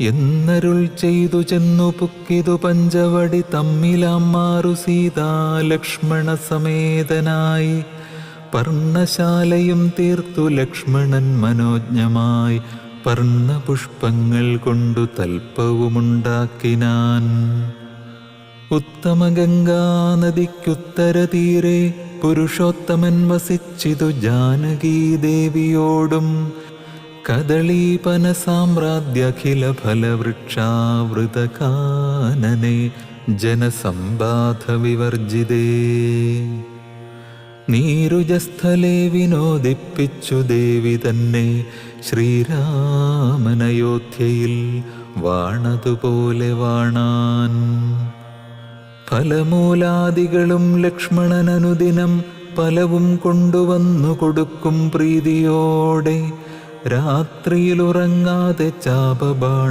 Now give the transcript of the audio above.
എന്നരുൾ ചെയ്തു ചെന്നു പുക്കിതു പഞ്ചവടി തമ്മിലാം മാറു സീതാ ലക്ഷ്മണ സമേതനായി. പർണശാലയും തീർത്തു ലക്ഷ്മണൻ മനോജ്ഞമായി. പർണപുഷ്പങ്ങൾ കൊണ്ടു തൽപ്പവുമുണ്ടാക്കിനാൻ. ഉത്തമ ഗംഗാ നദിക്കുത്തര തീരെ പുരുഷോത്തമൻ വസിച്ചിതു ജാനകീ ദേവിയോടും ജനസമ്പാധ വിവർജിതേ നീരുജസ്ഥലെ വിനോദിപ്പിച്ചു ദേവി തന്നെ ശ്രീരാമനയോധ്യയിൽ വാണതുപോലെ വാണാൻ. ഫലമൂലാദികളും ലക്ഷ്മണനനുദിനം പലവും കൊണ്ടുവന്നു കൊടുക്കും പ്രീതിയോടെ രാത്രിയിലുറങ്ങാതെ ചാപബാണ